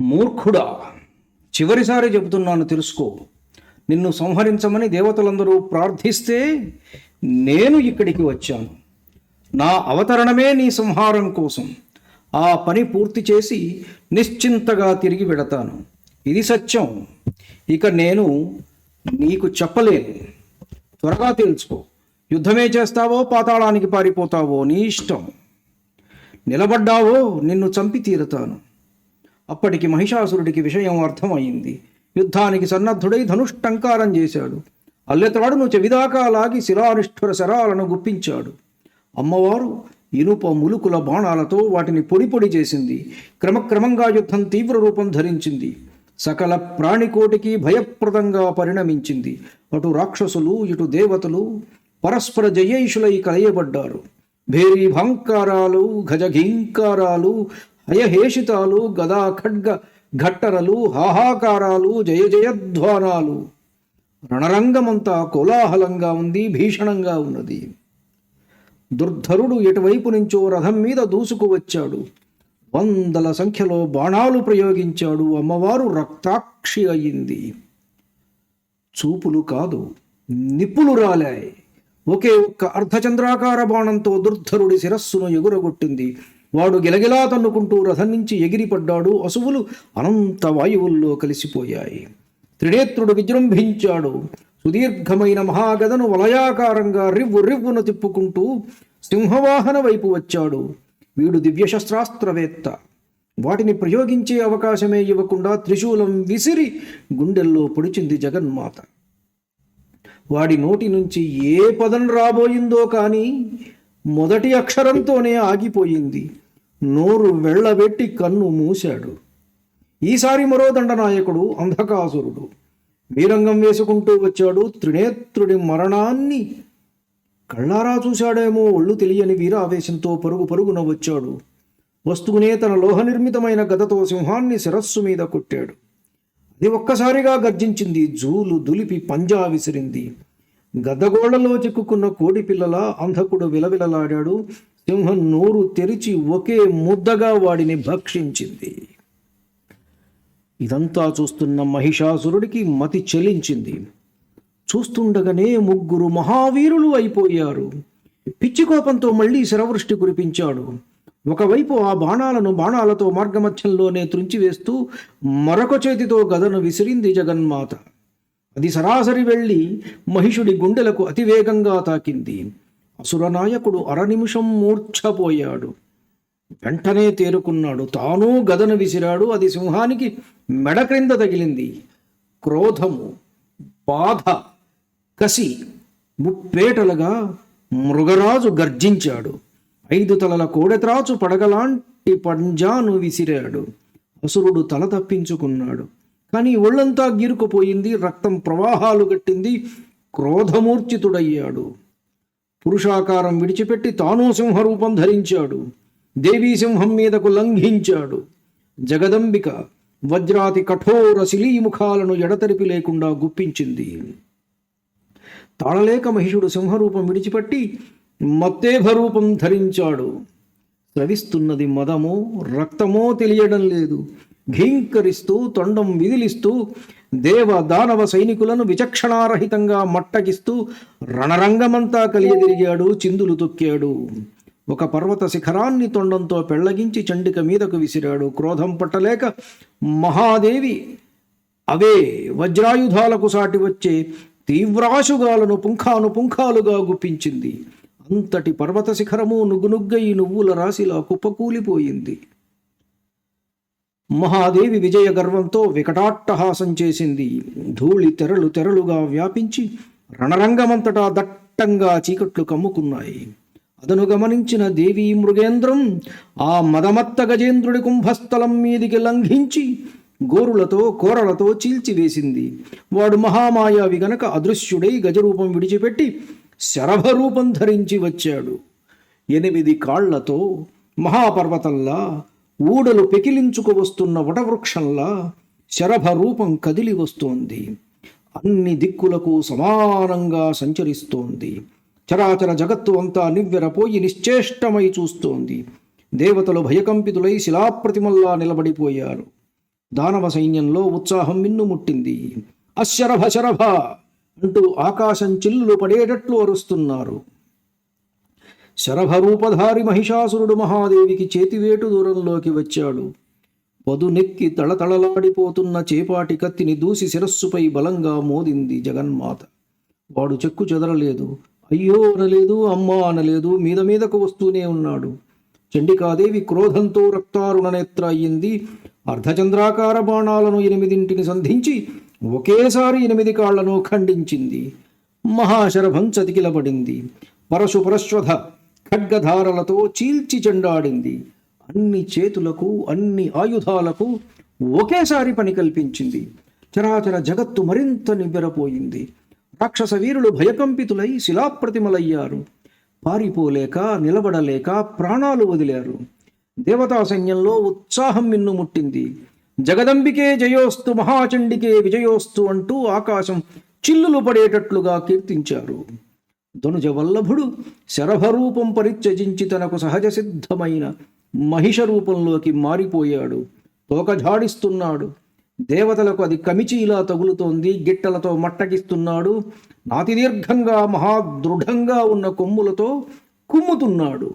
మూర్ఖుడా చివరిసారి చెబుతున్నాను తెలుసుకో. నిన్ను సంహరించమని దేవతలందరూ ప్రార్థిస్తే నేను ఇక్కడికి వచ్చాను. నా అవతరణమే నీ సంహారం కోసం. ఆ పని పూర్తి చేసి నిశ్చింతగా తిరిగి వెడతాను ఇది సత్యం. ఇక నేను నీకు చెప్పలేను. త్వరగా తెలుసుకో. యుద్ధమే చేస్తావో పాతాళానికి పారిపోతావో నీ ఇష్టం. నిలబడ్డావో నిన్ను చంపి తీరుతాను. అప్పటికి మహిషాసురుడికి విషయం అర్థమైంది. యుద్ధానికి సన్నద్ధుడై ధనుష్టంకారం చేశాడు. అల్లెతవాడును చెవిదాకా లాగి శిలానిష్ఠుర శరాలను గుప్పించాడు. అమ్మవారు ఇనుప ములుకుల బాణాలతో వాటిని పొడి పొడి చేసింది. క్రమక్రమంగా యుద్ధం తీవ్ర రూపం ధరించింది. సకల ప్రాణికోటికి భయప్రదంగా పరిణమించింది. అటు రాక్షసులు ఇటు దేవతలు పరస్పర జయేషులై కలయబడ్డారు. భేరీ భంకారాలు గజఘీంకారాలు అయహేషితాలు గదా ఖడ్గ ఘట్టరలు హాహాకారాలు జయ జయధ్వానాలు రణరంగమంతా కోలాహలంగా ఉంది భీషణంగా ఉన్నది. దుర్ధరుడు ఎటువైపు నుంచో రథం మీద దూసుకు వచ్చాడు. వందల సంఖ్యలో బాణాలు ప్రయోగించాడు అమ్మవారు రక్తాక్షి అయింది. చూపులు కాదు నిప్పులు రాలాయి. ఒకే ఒక్క అర్ధచంద్రాకార బాణంతో దుర్ధరుడి శిరస్సును ఎగురగొట్టింది. వాడు గిలగిలా తన్నుకుంటూ రథం నుంచి ఎగిరిపడ్డాడు. అసువులు అనంత వాయువుల్లో కలిసిపోయాయి. త్రినేత్రుడు విజృంభించాడు. సుదీర్ఘమైన మహాగదను వలయాకారంగా రివ్వు రివ్వున తిప్పుకుంటూ సింహవాహన వైపు వచ్చాడు. వీడు దివ్యశస్త్రాస్త్రవేత్త. వాటిని ప్రయోగించే అవకాశమే ఇవ్వకుండా త్రిశూలం విసిరి గుండెల్లో పొడిచింది జగన్మాత. వాడి నోటి నుంచి ఏ పదం రాబోయిందో కానీ మొదటి అక్షరంతోనే ఆగిపోయింది. నోరు వెళ్ళబెట్టి కన్ను మూశాడు. ఈసారి మరో దండనాయకుడు అంధకాసురుడు. వీరంగం వేసుకుంటూ వచ్చాడు త్రినేత్రుడి మరణాన్ని. కళ్ళారా చూశాడేమో ఒళ్ళు తెలియని వీరావేశంతో పరుగు పరుగున వచ్చాడు. వస్తువునే తన లోహ నిర్మితమైన గదతో సింహాన్ని శిరస్సు మీద కొట్టాడు. అది ఒక్కసారిగా గర్జించింది. జూలు దులిపి పంజా విసిరింది. గద్దగోళ్ళలో చిక్కుకున్న కోడి పిల్లల అంధకుడు విలవిలలాడాడు. సింహం నోరు తెరిచి ఒకే ముద్దగా వాడిని భక్షించింది. ఇదంతా చూస్తున్న మహిషాసురుడికి మతి చెలించింది. చూస్తుండగానే ముగ్గురు మహావీరులు అయిపోయారు. పిచ్చి కోపంతో మళ్ళీ శరవృష్టి కురిపించాడు. ఒకవైపు ఆ బాణాలను బాణాలతో మార్గమధ్యంలోనే త్రుంచివేస్తూ మరొక చేతితో గదను విసిరింది జగన్మాత. అది సరాసరి వెళ్ళి మహిషుడి గుండెలకు అతివేగంగా తాకింది. అసురనాయకుడు అరనిమిషం మూర్ఛపోయాడు. వెంటనే తేరుకున్నాడు. తాను గదను విసిరాడు. అది సింహానికి మెడ క్రింద తగిలింది. క్రోధము బాధ కసి ముప్పేటలుగా మృగరాజు గర్జించాడు. ఐదు తలల కోడెత్రాచు పడగలాంటి పంజాను విసిరాడు. అసురుడు తల తప్పించుకున్నాడు. కానీ ఒళ్ళంతా గీరుకుపోయింది రక్తం ప్రవాహాలు గట్టింది క్రోధమూర్చితుడయ్యాడు పురుషాకారం విడిచిపెట్టి తాను సింహరూపం ధరించాడు. దేవీసింహం మీదకు లంఘించాడు. జగదంబిక వజ్రాతి కఠోర శిలీముఖాలను ఎడతెరిపి లేకుండా గుప్పించింది. తాళలేక మహిషుడు సింహరూపం విడిచిపెట్టి మత్తేభరూపం ధరించాడు. స్రవిస్తున్నది మదమో రక్తమో తెలియడం లేదు. ఘీంకరిస్తూ తొండం విదిలిస్తూ దేవ దానవ సైనికులను విచక్షణారహితంగా మట్టగిస్తూ రణరంగమంతా కలియదిరిగాడు చిందులు తొక్కాడు. ఒక పర్వత శిఖరాన్ని తొండంతో పెళ్ళగించి చండిక మీదకు విసిరాడు. క్రోధం పట్టలేక మహాదేవి అవే వజ్రాయుధాలకు సాటి వచ్చే తీవ్రాశుగాలను పుంఖాను పుంఖాలుగా గుప్పించింది. అంతటి పర్వత శిఖరము నుగ్గునుగ్గయి నువ్వుల రాశిలా కుప్పకూలిపోయింది. మహాదేవి విజయ గర్వంతో వికటాట్టహాసం చేసింది. ధూళి తెరలు తెరలుగా వ్యాపించి రణరంగమంతటా దట్టంగా చీకట్లు కమ్ముకున్నాయి. అదను గమనించిన దేవీ మృగేంద్రం ఆ మదమత్త గజేంద్రుడి కుంభస్థలం మీదికి లంఘించి గోరులతో కోరలతో చీల్చివేసింది. వాడు మహామాయావి గనక అదృశ్యుడై గజరూపం విడిచిపెట్టి శరభరూపం ధరించి వచ్చాడు. ఎనిమిది కాళ్ళతో మహాపర్వతంలా ఊడలు పెకిలించుకు వస్తున్న వటవృక్షంలా శరభ రూపం కదిలి వస్తోంది. అన్ని దిక్కులకు సమానంగా సంచరిస్తోంది. చరాచర జగత్తు అంతా నివ్వెరపోయి నిశ్చేష్టమై చూస్తోంది. దేవతలు భయకంపితులై శిలాప్రతిమల్లా నిలబడిపోయారు. దానవ సైన్యంలో ఉత్సాహం మిన్నుముట్టింది అశరభ శరభ అంటూ ఆకాశం చిల్లులు పడేటట్లు అరుస్తున్నారు. శరభ రూపధారి మహిషాసురుడు మహాదేవికి చేతివేటు దూరంలోకి వచ్చాడు. వధునెక్కి తళతళలాడిపోతున్న చేపాటి కత్తిని దూసి శిరస్సుపై బలంగా మోదింది జగన్మాత. వాడు చెక్కు చెదరలేదు. అయ్యో అనలేదు అమ్మా అనలేదు మీద మీదకు వస్తూనే ఉన్నాడు. చండికాదేవి క్రోధంతో రక్తారుణ నేత్ర అయ్యింది. అర్ధచంద్రాకార బాణాలను ఎనిమిదింటిని సంధించి ఒకేసారి ఎనిమిది కాళ్ళను ఖండించింది. మహాశరభం చతికిలబడింది పరశు పరశ్వధ ఖడ్గధారలతో చీల్చి చెండాడింది. అన్ని చేతులకు అన్ని ఆయుధాలకు ఒకేసారి పని కల్పించింది. చరాచర జగత్తు మరింత నివ్వెరపోయింది. రాక్షస వీరులు భయకంపితులై శిలాప్రతిమలయ్యారు. పారిపోలేక నిలబడలేక ప్రాణాలు వదిలారు. దేవతా సైన్యంలో ఉత్సాహం మిన్నుముట్టింది జగదంబికే జయోస్తు మహాచండికే విజయోస్తు అంటూ ఆకాశం చిల్లులు పడేటట్లుగా కీర్తించారు. ధనుజ వల్లభుడు శరభరూపం పరిత్యజించి తనకు సహజ సిద్ధమైన మహిష రూపంలోకి మారిపోయాడు. తోక ఝాడిస్తున్నాడు దేవతలకు అది కమిచీలా తగులుతోంది. గిట్టలతో మట్టగిస్తున్నాడు. నాతిదీర్ఘంగా మహాదృఢంగా ఉన్న కొమ్ములతో కుమ్ముతున్నాడు.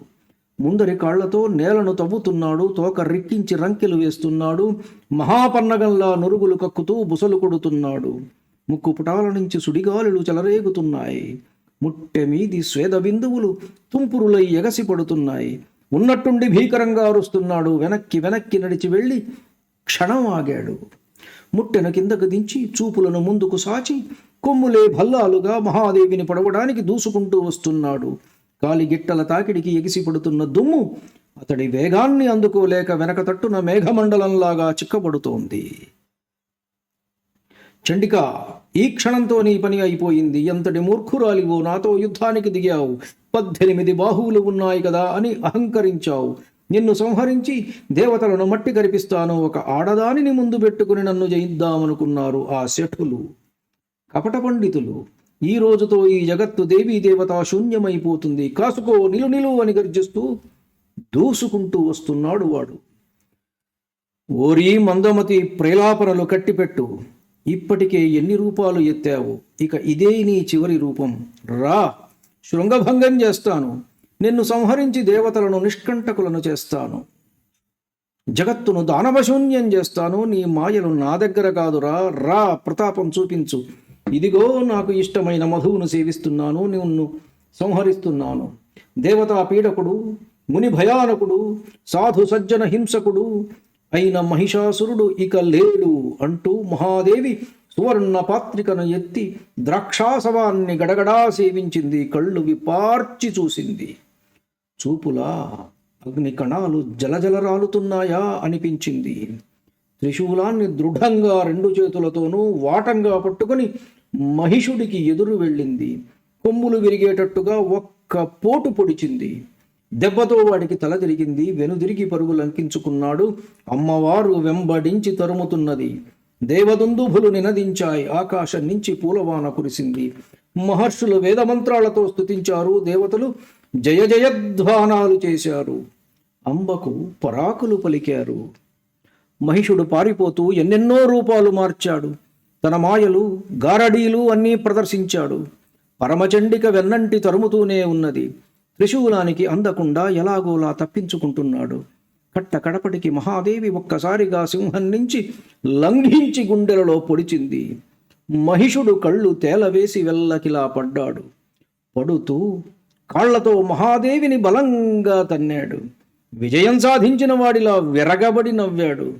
ముందరి కాళ్ళతో నేలను తవ్వుతున్నాడు. తోక రిక్కించి రంకెలు వేస్తున్నాడు. మహాపన్నగంలా నురుగులు కక్కుతూ బుసలు కొడుతున్నాడు. ముక్కు పుటాల నుంచి సుడిగాలులు చెలరేగుతున్నాయి. ముట్టె మీది స్వేద బిందువులు తుంపురులై ఎగసి పడుతున్నాయి ఉన్నట్టుండి భీకరంగా అరుస్తున్నాడు. వెనక్కి వెనక్కి నడిచి వెళ్ళి క్షణం ఆగాడు ముట్టెను కిందకు దించి చూపులను ముందుకు సాచి కొమ్ములే భల్లాలుగా మహాదేవిని పడవడానికి దూసుకుంటూ వస్తున్నాడు. కాలి గిట్టల తాకిడికి ఎగిసి పడుతున్న దుమ్ము అతడి వేగాన్ని అందుకోలేక వెనక తట్టున మేఘమండలంలాగా చిక్కబడుతోంది చండిక ఈ క్షణంతో నీ పని అయిపోయింది. ఎంతటి మూర్ఖురాలివో నాతో యుద్ధానికి దిగావు. పద్దెనిమిది బాహువులు ఉన్నాయి కదా అని అహంకరించావు. నిన్ను సంహరించి దేవతలను మట్టి కరిపిస్తాను ఒక ఆడదానిని ముందు పెట్టుకుని నన్ను జయిద్దామనుకున్నారు ఆ శఠులు. కపట పండితులు ఈ రోజుతో ఈ జగత్తు దేవీ దేవత శూన్యమైపోతుంది. కాసుకో నిలు నిలు అని గర్జిస్తూ దూసుకుంటూ వస్తున్నాడు వాడు. ఓరి మందమతి ప్రేలాపనలు కట్టిపెట్టు. ఇప్పటికే ఎన్ని రూపాలు ఎత్తావు? ఇక ఇదే నీ చివరి రూపం. రా శృంగభంగం చేస్తాను. నిన్ను సంహరించి దేవతలను నిష్కంటకులను చేస్తాను. జగత్తును దానవశూన్యం చేస్తాను. నీ మాయలు నా దగ్గర కాదురా. రా ప్రతాపం చూపించు. ఇదిగో నాకు ఇష్టమైన మధువును సేవిస్తున్నాను. నిన్ను సంహరిస్తున్నాను. దేవతా పీడకుడు ముని భయానకుడు సాధు సజ్జన హింసకుడు అయిన మహిషాసురుడు ఇక లేడు అంటూ మహాదేవి సువర్ణ పాత్రికను ఎత్తి ద్రాక్షాసవాన్ని గడగడా సేవించింది కళ్ళు విపార్చి చూసింది. చూపులా అగ్ని కణాలు జలజల రాలుతున్నాయా అనిపించింది. త్రిశూలాన్ని దృఢంగా రెండు చేతులతోనూ వాటంగా పట్టుకొని మహిషుడికి ఎదురు వెళ్ళింది. కొమ్ములు విరిగేటట్టుగా ఒక్క పోటు పొడిచింది. దెబ్బతో వాడికి తల తిరిగింది. వెనుదిరిగి పరుగు లంకించుకున్నాడు. అమ్మవారు వెంబడించి తరుముతున్నది. దేవదుందుభులు నినదించాయి. ఆకాశం నుంచి పూలవాన కురిసింది. మహర్షులు వేదమంత్రాలతో స్తుతించారు. దేవతలు జయ జయధ్వానాలు చేశారు. అంబకు పరాకులు పలికారు. మహిషుడు పారిపోతూ ఎన్నెన్నో రూపాలు మార్చాడు. తన మాయలు గారడీలు అన్నీ ప్రదర్శించాడు. పరమచండిక వెన్నంటి తరుముతూనే ఉన్నది. త్రిశూలానికి అందకుండా ఎలాగోలా తప్పించుకుంటున్నాడు. కట్ట కడపటికి మహాదేవి ఒక్కసారిగా సింహం నుంచి లంఘించి గుండెలలో పొడిచింది. మహిషుడు కళ్ళు తేలవేసి వెళ్ళకిలా పడ్డాడు. పడుతూ కాళ్ళతో మహాదేవిని బలంగా తన్నాడు. విజయం సాధించిన వాడిలా విరగబడి నవ్వాడు.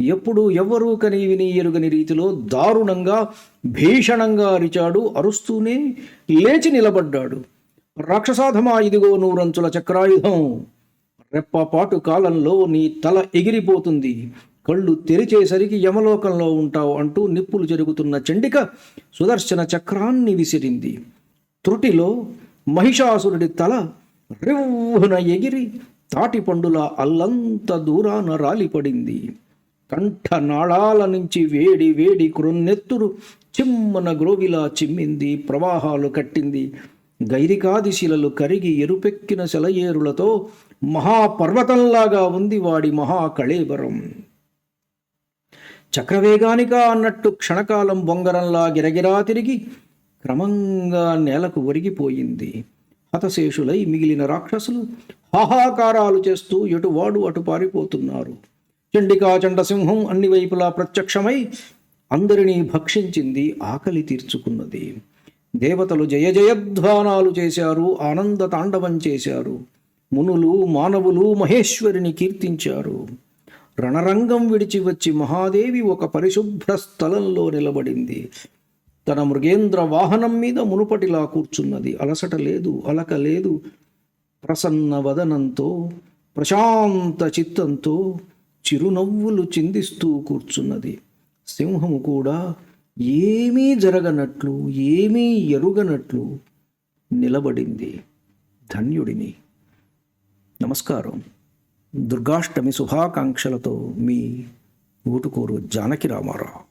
ఎప్పుడు ఎవ్వరూ కని విని ఎరుగని రీతిలో దారుణంగా భీషణంగా అరిచాడు అరుస్తూనే లేచి నిలబడ్డాడు. రాక్షసాధమా ఇదిగో నూరంచుల చక్రాయుధం. రెప్పపాటు కాలంలో నీ తల ఎగిరిపోతుంది. కళ్ళు తెరిచేసరికి యమలోకంలో ఉంటావు అంటూ నిప్పులు జరుగుతున్న చండిక సుదర్శన చక్రాన్ని విసిరింది. త్రుటిలో మహిషాసురుడి తల రివ్వున ఎగిరి తాటి పండుల అల్లంత దూరాన రాలిపడింది. కంఠ నాళాల నుంచి వేడి వేడి క్రొన్నెత్తురు చిమ్మన గ్రోవిలా చిమ్మింది ప్రవాహాలు కట్టింది. గైరికాదిశిలలు కరిగి ఎరుపెక్కిన సెలయేరులతో మహాపర్వతంలాగా ఉంది వాడి మహాకళేబరం. చక్రవేగానికా అన్నట్టు క్షణకాలం బొంగరంలా గిరగిరా తిరిగి క్రమంగా నేలకు ఒరిగిపోయింది. హతశేషులై మిగిలిన రాక్షసులు హాహాకారాలు చేస్తూ ఎటువాడు అటు పారిపోతున్నారు. చండికా చండసింహం అన్ని వైపులా ప్రత్యక్షమై అందరినీ భక్షించింది ఆకలి తీర్చుకున్నది. దేవతలు జయ జయధ్వానాలు చేశారు ఆనంద తాండవం చేశారు. మునులు మానవులు మహేశ్వరిని కీర్తించారు. రణరంగం విడిచి వచ్చి మహాదేవి ఒక పరిశుభ్ర స్థలంలో నిలబడింది. తన మృగేంద్ర వాహనం మీద మునుపటిలా కూర్చున్నది. అలసట లేదు అలక లేదు. ప్రసన్న వదనంతో ప్రశాంత చిత్తంతో చిరునవ్వులు చిందిస్తూ కూర్చున్నది. సింహము కూడా ఏమీ జరగనట్లు ఏమీ ఎరుగనట్లు నిలబడింది ధన్యుడిని. నమస్కారం. దుర్గాష్టమి శుభాకాంక్షలతో మీ ఊటుకోరు జానకి రామారావు.